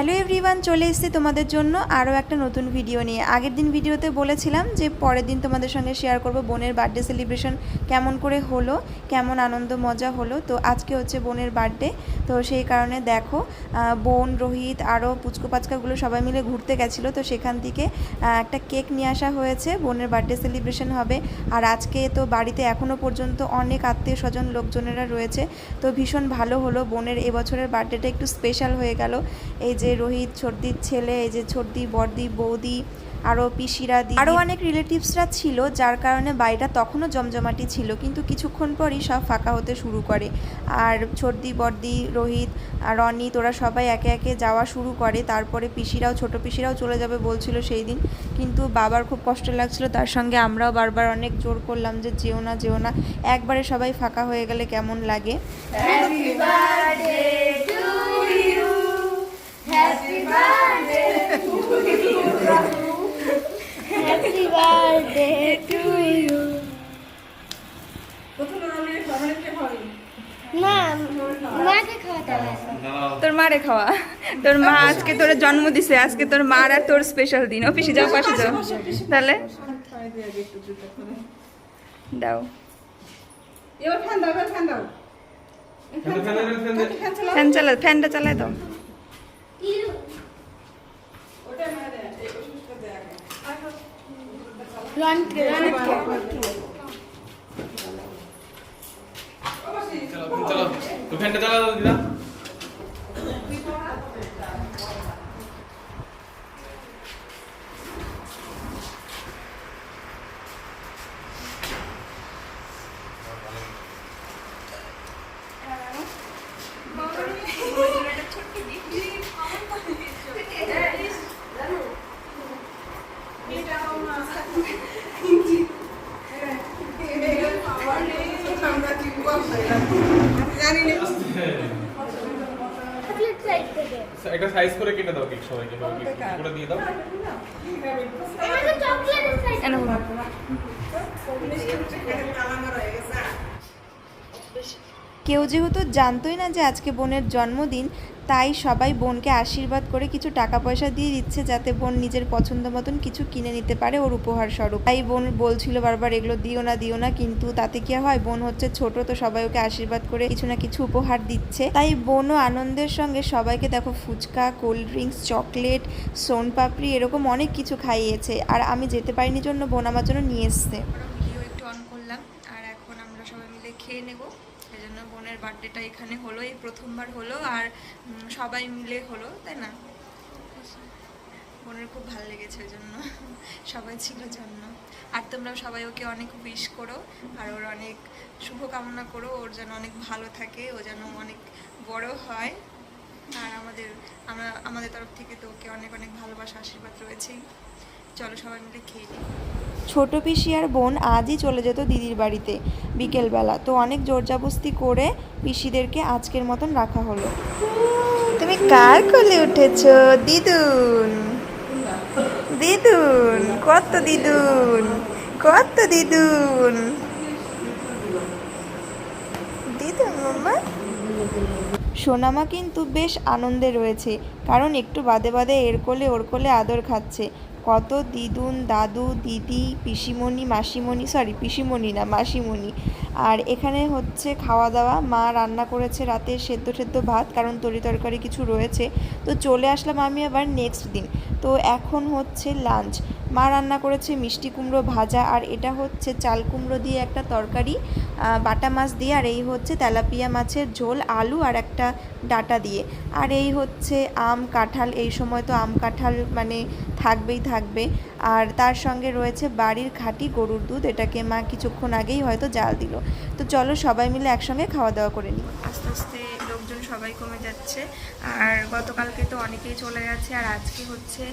Hello everyone চলে এসেছি তোমাদের জন্য আরও একটা নতুন ভিডিও নিয়ে। আগের দিন ভিডিওতে বলেছিলাম যে পরের দিন তোমাদের সঙ্গে শেয়ার করব বোনের বার্থডে সেলিব্রেশন কেমন করে হলো, কেমন আনন্দ মজা হলো। তো আজকে হচ্ছে বোনের বার্থডে তো সেই কারণে দেখো বোন, রোহিত, আরও পুচকো পাচকাগুলো সবাই মিলে ঘুরতে গেছিল। তো সেখান থেকে একটা কেক নিয়ে আসা হয়েছে, বোনের বার্থডে সেলিব্রেশন হবে। আর আজকে তো বাড়িতে এখনও পর্যন্ত অনেক আত্মীয় স্বজন লোকজনেরা রয়েছে। তো ভীষণ ভালো হলো, বোনের এবছরের বার্থডেটা একটু স্পেশাল হয়ে গেল। এই যে রোহিত ছর্দির ছেলে এই যে ছর্দি বর্দি বৌদি আরও পিসিরা দি আরও অনেক রিলেটিভসরা ছিল যার কারণে বাড়িটা তখনও জমজমাটি ছিল কিন্তু কিছুক্ষণ পরই সব ফাঁকা হতে শুরু করে। আর ছর্দি বর্দি রোহিত আর রনি তোরা সবাই একে একে যাওয়া শুরু করে। তারপরে পিসিরাও ছোট পিসিরাও চলে যাবে বলছিল সেই দিন। কিন্তু বাবার খুব কষ্ট লাগছিল তার সঙ্গে আমরাও বারবার অনেক জোর করলাম যে যেও না যেও না। একবারে সবাই ফাঁকা হয়ে গেলে কেমন লাগে? Happy birthday to you. না মাকে খাওয়াতে হবে। তোর মারে খাওয়া। তোর মা আজকে তোর জন্ম দিছে আজকে তোর মার আর তোর স্পেশাল দিন। অফিসে যাও পাশে যাও। তাহলে? দাও। ফ্যান দাও এবার ফ্যান দাও। ফ্যান চালাও ফ্যান চালা ফ্যানটা চালাই দাও। ওটা মানে এই ওষুধটা দেয়া রনকে রনকে চলো তো ফ্যানটা চালাও দিদা আমরা কি করব জানি না চকলেট সাইড থেকে সাইজ করে কেটে দাও কেক সবাইকে করে দিয়ে দাও। কেউ যেহেতু জানতোই না যে আজকে বোনের জন্মদিন তাই সবাই বোনকে আশীর্বাদ করে কিছু টাকা পয়সা দিয়ে দিচ্ছে যাতে বোন নিজের পছন্দ মতন কিছু কিনে নিতে পারে ওর উপহার স্বরূপ। তাই বোন বলছিল বারবার, এগুলো দিও না দিও না, কিন্তু তাতে কি হয়? বোন হচ্ছে ছোট, তো সবাই ওকে আশীর্বাদ করে কিছু না কিছু উপহার দিচ্ছে। তাই বোনও আনন্দের সঙ্গে সবাইকে দেখো phuchka, cold drinks, chocolate, soan papdi এরকম অনেক কিছু খাইয়েছে। আর আমি যেতে পারিনি জন্য বোন আমার জন্য নিয়ে এসছে। একটু অন করলাম। আর এখন আমরা সবাই মিলে খেয়ে নেব। বার্থডেটা এখানে হলো, এই প্রথমবার হলো আর সবাই মিলে হলো, তাই না? বোনের খুব ভালো লেগেছে ওই জন্য। সবাই ছিল জন্য। আর তোমরাও সবাই ওকে অনেক উইশ করো, আর ওর অনেক শুভকামনা করো, ওর যেন অনেক ভালো থাকে, ও যেন অনেক বড় হয়। আর আমাদের, আমরা, আমাদের তরফ থেকে তো ওকে অনেক অনেক ভালোবাসা, আশীর্বাদ রয়েছেই। চলো সবাই মিলে খেয়ে নিই। ছোট পিসি আর বোন আজই চলে যেত দিদির বাড়িতে বিকেলবেলা। তো অনেক জোরজাবস্তি করে পিসিদেরকে আজকের মতন রাখা হলো। তুমি কার কোলে উঠেছ? দিদুন। দিদুন কত দিদুন কত দিদুন। দিদুন মাম্মা। সোনামা কিন্তু বেশ আনন্দে রয়েছে কারণ একটু বাদে বাদে এর কোলে ওর কোলে আদর খাচ্ছে। কত দিদুন, দাদু, দিদি, পিসিমণি, মাসিমণি সরি পিসিমণি না, মাসিমণি। আর এখানে হচ্ছে খাওয়া দাওয়া মা রান্না করেছে রাতে সেদ্ধ সেদ্ধ ভাত, কারণ তরি তরকারি কিছু রয়েছে। তো চলে আসলাম আমি আবার নেক্সট দিন। তো এখন হচ্ছে লাঞ্চ মা রান্না করেছে মিষ্টি কুমড়ো ভাজা, আর এটা হচ্ছে চাল কুমড়ো দিয়ে একটা তরকারি বাটা মাছ দিয়ে, আর এই হচ্ছে তেলাপিয়া মাছের ঝোল, আলু আর একটা ডাটা দিয়ে। আর এই হচ্ছে আম কাঁঠাল, এই সময় তো আম কাঁঠাল মানে থাকবেই থাকবে। আর তার সঙ্গে রয়েছে বাড়ির খাঁটি গরুর দুধ, এটাকে মা কিছুক্ষণ আগেই হয়তো জাল দিল। তো চলো সবাই মিলে একসঙ্গে খাওয়া দাওয়া করে নিই। আস্তে আস্তে লোকজন সবাই কমে যাচ্ছে, আর গতকালকে তো অনেকেই চলে গেছে, আর আজকে হচ্ছে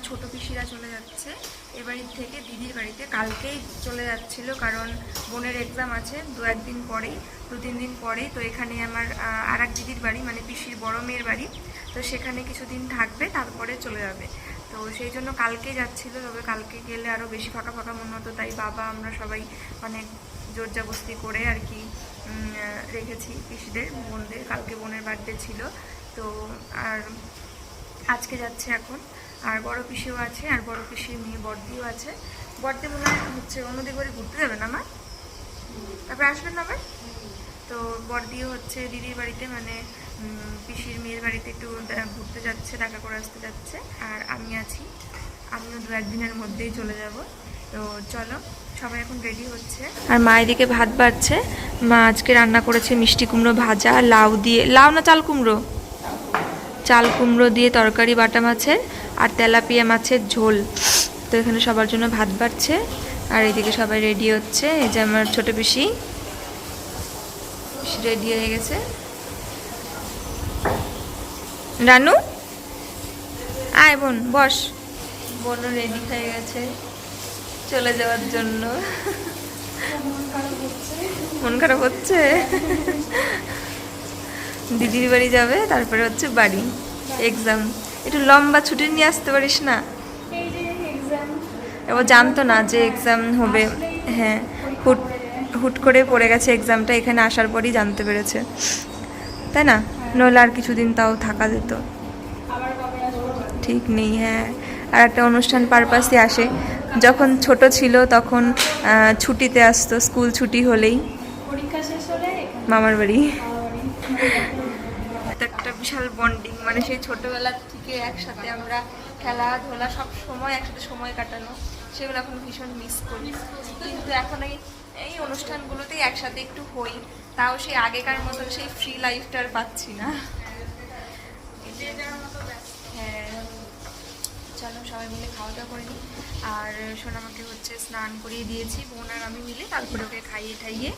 আমার ছোট পিসিরা চলে যাচ্ছে। এ বাড়ির থেকে দিদির বাড়িতে কালকেই চলে যাচ্ছিল, কারণ বোনের এক্সাম আছে দু একদিন পরেই, দু তিন দিন পরেই। তো এখানে আমার আর এক দিদির বাড়ি মানে পিসির বড় মেয়ের বাড়ি। তো সেখানে কিছুদিন থাকবে, তারপরে চলে যাবে। তো সেই জন্য কালকে যাচ্ছিল, তবে কালকে গেলে আরও বেশি ফাঁকা ফাঁকা মনে হতো। তাই বাবা, আমরা সবাই অনেক জোরজাবস্তি করে আর কি রেখেছি পিসিদের, বোনদের। কালকে বোনের বার্থডে ছিল। তো আর আজকে যাচ্ছে এখন। আর বড় পিসিও আছে, আর বড় পিসির মেয়ে বর্দিও আছে। বর্দি মনে হচ্ছে অন্যদিকে করে ঘুরতে যাবে না, মা? তারপরে আসবেন না আবার তো বর্দিও হচ্ছে দিদির বাড়িতে মানে পিসির মেয়ের বাড়িতে একটু ঘুরতে যাচ্ছে দেখা করে আসতে যাচ্ছে। আর আমি আছি, আমিও দু একদিনের মধ্যেই চলে যাব। তো চলো, সবাই এখন রেডি হচ্ছে। আর মা এদিকে ভাত বাড়ছে। মা আজকে রান্না করেছে মিষ্টি কুমড়ো ভাজা লাউ দিয়ে, লাউ না চাল কুমড়ো? চাল কুমড়ো দিয়ে তরকারি, বাটা মাছের। আর তেলাপিয়া মাছের ঝোল। তো এখানে সবার জন্য ভাত বাড়ছে। আর এদিকে সবাই রেডি হচ্ছে। এই যে আমার ছোটো পিসি। রেডি হয়ে গেছে। রানু? আয় বোন, বস। বোনও রেডি হয়ে গেছে। চলে যাওয়ার জন্য। মন খারাপ হচ্ছে? দিদির বাড়ি যাবে, তারপরে হচ্ছে বাড়ি। এক্সাম একটু লম্বা ছুটি নিয়ে আসতে পারিস না? ও জানতো না যে এক্সাম হবে। হ্যাঁ হুট হুট করে পড়ে গেছে এক্সামটা এখানে আসার পরই জানতে পেরেছে। তাই না? নইলে আর কিছুদিন তাও থাকা যেত। ঠিক নেই হ্যাঁ। আর একটা অনুষ্ঠান পারপাসে আসে। যখন ছোট ছিল তখন ছুটিতে আসতো, স্কুল ছুটি হলেই। মামার বাড়ি এটা একটা বিশাল বন্ডিং মানে সেই ছোটবেলা থেকে একসাথে আমরা খেলাধুলা সব সময় একসাথে সময় কাটানো সেগুলো এখন ভীষণ মিস করি। কিন্তু এখন এই এই অনুষ্ঠানগুলোতেই একসাথে একটু হই তাও সেই আগেকার মতন সেই ফ্রি লাইফটা আর পাচ্ছি না। হ্যাঁ চলো সবাই মিলে খাওয়া দাওয়া করে নিই। আর সোনামাকে হচ্ছে স্নান করিয়ে দিয়েছি বোন আর আমি মিলে তারপরে ওকে খাইয়ে আহ,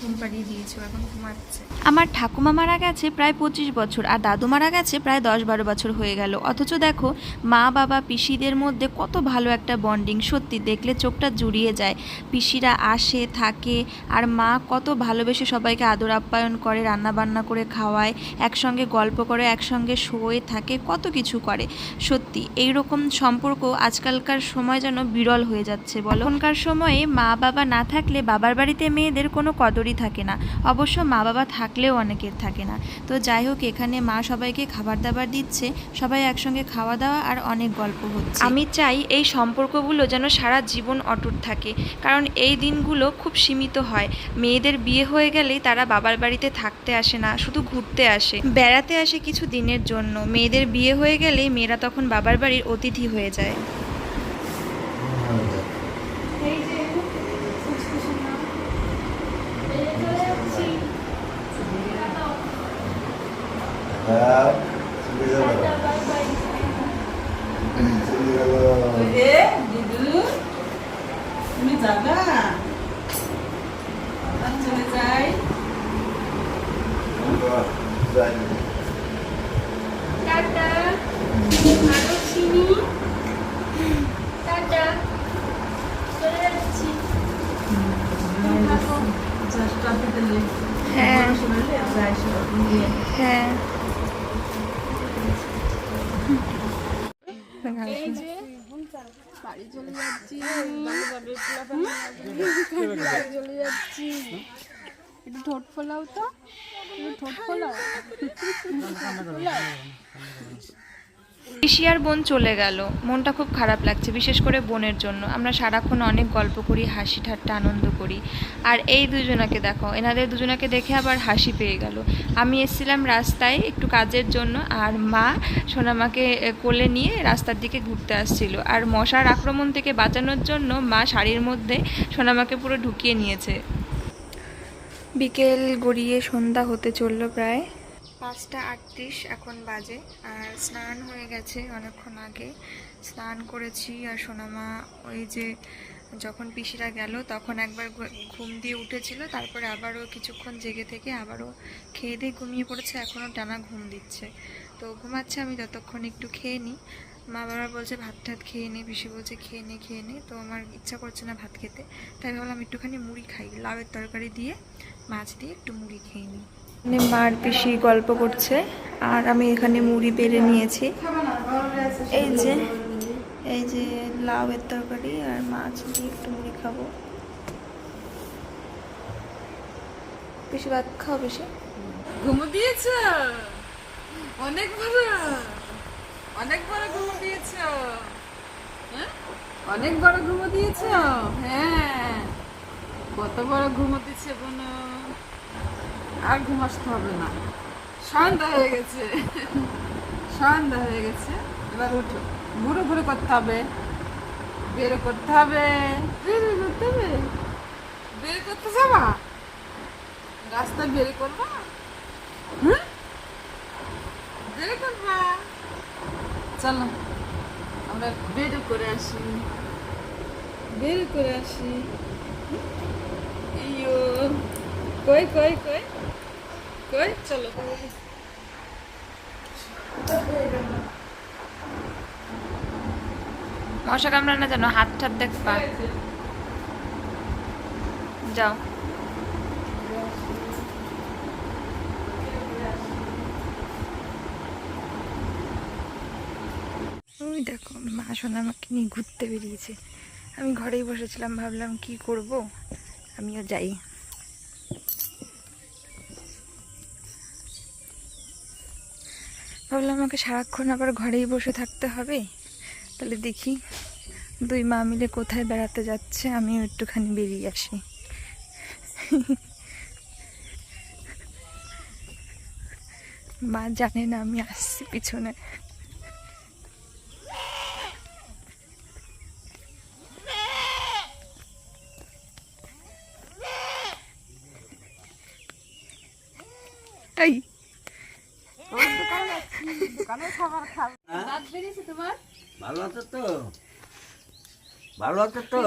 ঘুম পাড়িয়ে এখন ঘুমাচ্ছে। আমার ঠাকুমা মারা গেছে প্রায় পঁচিশ বছর, আর দাদু মারা গেছে প্রায় দশ বারো বছর হয়ে গেল। অথচ দেখো, মা, বাবা, পিসিদের মধ্যে কত ভালো একটা বন্ডিং সত্যি দেখলে চোখটা জুড়িয়ে যায়। পিসিরা আসে, থাকে, আর মা কত ভালোবেসে সবাইকে আদর আপ্যায়ন করে রান্না বান্না করে খাওয়ায়, একসঙ্গে গল্প করে, একসঙ্গে শোয়ে থাকে, কত কিছু করে। সত্যি এই রকম সম্পর্ক আজকালকার সময় যেন বিরল হয়ে যাচ্ছে, বলো। এখনকার সময়ে মা, বাবা না থাকলে বাবার বাড়িতে মেয়েদের কোনো কদরই থাকে না। অবশ্য মা বাবা থাকলেও অনেকের থাকে না। তো যাই হোক, এখানে মা সবাইকে খাবার দাবার দিচ্ছে, সবাই একসঙ্গে খাওয়া দাওয়া আর অনেক গল্প হচ্ছে। আমি চাই এই সম্পর্কগুলো যেন সারা জীবন অটুট থাকে, কারণ এই দিনগুলো খুব সীমিত হয়। মেয়েদের বিয়ে হয়ে গেলেই তারা বাবার বাড়িতে থাকতে আসে না, শুধু ঘুরতে আসে। বেড়াতে আসে কিছু দিনের জন্য। মেয়েদের বিয়ে হয়ে গেলেই মেয়েরা তখন বাবার বাড়ির অতিথি হয়ে যায় এই যে ফুসফুসের নাম এই যে চলে যাচ্ছি হ্যাঁ, চলে যাব। টাটা, বাই বাই চলে গেল। এ দিদু তুমি যাবা চলে যাই টাটা আরও চিনি চলে যাচ্ছি হ্যাঁ হ্যাঁ এই যে বাড়ি চলে যাচ্ছি। বাড়ি চলে যাচ্ছি। একটু ঠোঁট ফোলাও তো। একটু ঠোঁট ফোলাও। আর বোন চলে গেল। মনটা খুব খারাপ লাগছে, বিশেষ করে বোনের জন্য। আমরা সারাক্ষণ অনেক গল্প করি, হাসি ঠাট্টা, আনন্দ করি। আর এই দুজনাকে দেখো, এনাদের দুজনাকে দেখে আবার হাসি পেয়ে গেল। আমি এসেছিলাম রাস্তায় একটু কাজের জন্য, আর মা সোনামাকে কোলে নিয়ে রাস্তার দিকে ঘুরতে আসছিল। আর মশার আক্রমণ থেকে বাঁচানোর জন্য মা শাড়ির মধ্যে সোনামাকে পুরো ঢুকিয়ে নিয়েছে। বিকেল গড়িয়ে সন্ধ্যা হতে চলল প্রায়। পাঁচটা আটত্রিশ এখন বাজে, আর স্নান হয়ে গেছে অনেকক্ষণ আগে। স্নান করেছি, আর সোনামা ওই যে যখন পিসিরা গেল তখন একবার ঘুম দিয়ে উঠেছিল, তারপরে আবারও কিছুক্ষণ জেগে থেকে আবারও খেয়ে দিয়ে ঘুমিয়ে পড়েছে এখনও টানা ঘুম দিচ্ছে। তো ঘুমাচ্ছে আমি যতক্ষণ একটু খেয়ে নিই। মা বাবা বলছে, ভাত টাত খেয়ে নে। পিসি বলছে, খেয়ে নে খেয়ে নে। তো আমার ইচ্ছা করছে না ভাত খেতে। তাই ভাবলাম একটুখানি মুড়ি খাই, লাউয়ের তরকারি দিয়ে, মাছ দিয়ে একটু মুড়ি খেয়ে নিই। মানে মার পিসি গল্প করছে, আর আমি এখানে মুড়ি বেড়ে নিয়েছি। এই যে এই যে লাউয়ের তরকারি আর মাছ, দিয়ে একটু মুড়ি খাব। বেশি ভাত খাও বেশি ঘুমো দিয়েছ? অনেক বড়। অনেক বড় ঘুমো দিয়েছ। হ্যাঁ? অনেক বড় ঘুমো দিয়েছ? হ্যাঁ। কত বড় ঘুমো দিচ্ছে বোনো? আর ঘুম আসতে হবে না। সন্ধ্যা হয়ে গেছে। সন্ধ্যা হয়ে গেছে। এবার উঠো। ঘুরে ঘুরে করতে হবে। বের করতে হবে। বের করতে হবে? বের করতে যাবা? রাস্তায় বের করবা? হ্যাঁ বের করবা? চলো আমরা বের করে আসি। বের করে আসি। ইয়ো। কই কই কই? কই? চলো। মশা কামড়ানো যেন হাত টাত দেখবা যাও। ওই দেখো মা শোনা আমাকে নিয়ে ঘুরতে বেরিয়েছে। আমি ঘরেই বসেছিলাম ভাবলাম কি করব? আমিও যাই। ভাবলাম আমাকে সারাক্ষণ আবার ঘরেই বসে থাকতে হবে। তাহলে দেখি দুই মা মিলে কোথায় বেড়াতে যাচ্ছে, আমিও একটুখানি বেরিয়ে আসি। মা জানে না আমি আসছি পিছনে এই দাঁত বেরিয়েছে তোমার ভালো আছো তো? ভালো আছো তো?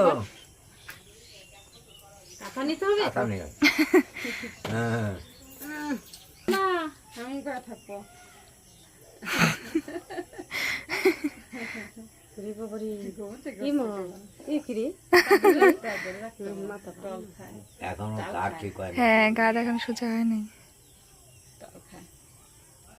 নিতে হবে হ্যাঁ। না আমি করে থাকব। এখনও কার ঠিক হয় হ্যাঁ গা এখন সোজা হয় নাই